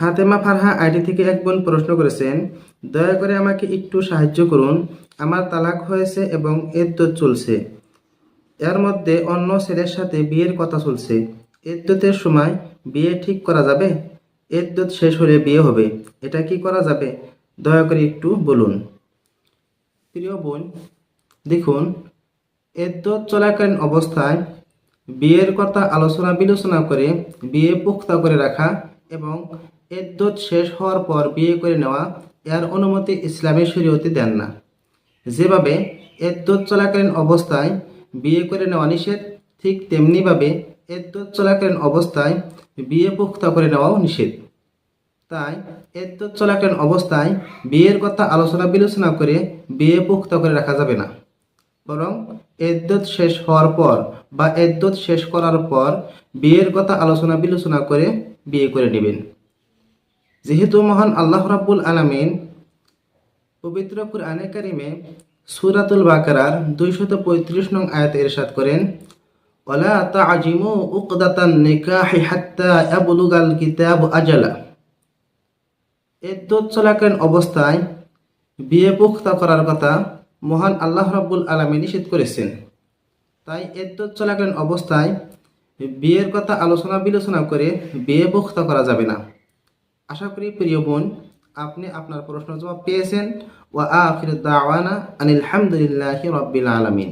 হাতেমা Farha ID থেকে এক বোন প্রশ্ন করেছেন, দয়া করে আমাকে একটু সাহায্য করুন। আমার তালাক হয়েছে এবং এর এদ্যত চলছে। এর মধ্যে অন্য ছেলের সাথে বিয়ের কথা চলছে। এদ্যতের সময় বিয়ে ঠিক করা যাবে? এদ্যত শেষ হলে বিয়ে হবে। এটা কি করা যাবে? দয়া করে একটু বলুন। প্রিয় বোন, দেখুন এদ্যত চলাকালীন অবস্থায় বিয়ের কথা আলোচনা বিলোচনা করে, বিয়ে পুখ্তা করে রাখা এবং এদ্যত শেষ হওয়ার পর বিয়ে করে নেওয়া এর অনুমতি ইসলামী শরীয়তে দেন না। যেভাবে এদ্যত চলাকালীন অবস্থায় বিয়ে করে নেওয়া নিষেধ, ঠিক তেমনিভাবে এদ্যত চলাকালীন অবস্থায় বিয়ে পুখ্তা করে নেওয়াও নিষেধ। তাই এদ্যত চলাকালীন অবস্থায় বিয়ের কথা আলোচনা বিলোচনা করে বিয়ে পুখ্তা করে রাখা যাবে না। বরং এদ্যত শেষ হওয়ার পর বা এদ্যত শেষ করার পর বিয়ের কথা আলোচনা বিলোচনা করে বিয়ে করে নেবেন। যেহেতু মহান আল্লাহ রাব্বুল আলামিন পবিত্র কুরআনে কারিমে সূরাতুল বাকারার দুইশত পঁয়ত্রিশ নং আয়াতে ইরশাদ করেন, ওয়ালা তাজিমু উকদাতান নিকাহি হাত্তা ইয়াবলুগাল কিতাব আজালা। এদ্যত চলাকালীন অবস্থায় বিয়ে পুখ্তা করার কথা মহান আল্লাহ রাব্বুল আলামিন নিষেধ করেছেন। তাই এদ্যত চলাকালীন অবস্থায় বিয়ের কথা আলোচনা বিলোচনা করে বিয়ে পুখ্তা করা যাবে না। আশা করি প্রিয় বোন, আপনি আপনার প্রশ্ন জবাব পেয়েছেন। ওয়া আখির দাওয়ানা আনিল হামদুলিল্লাহি রব্বিল আলামিন।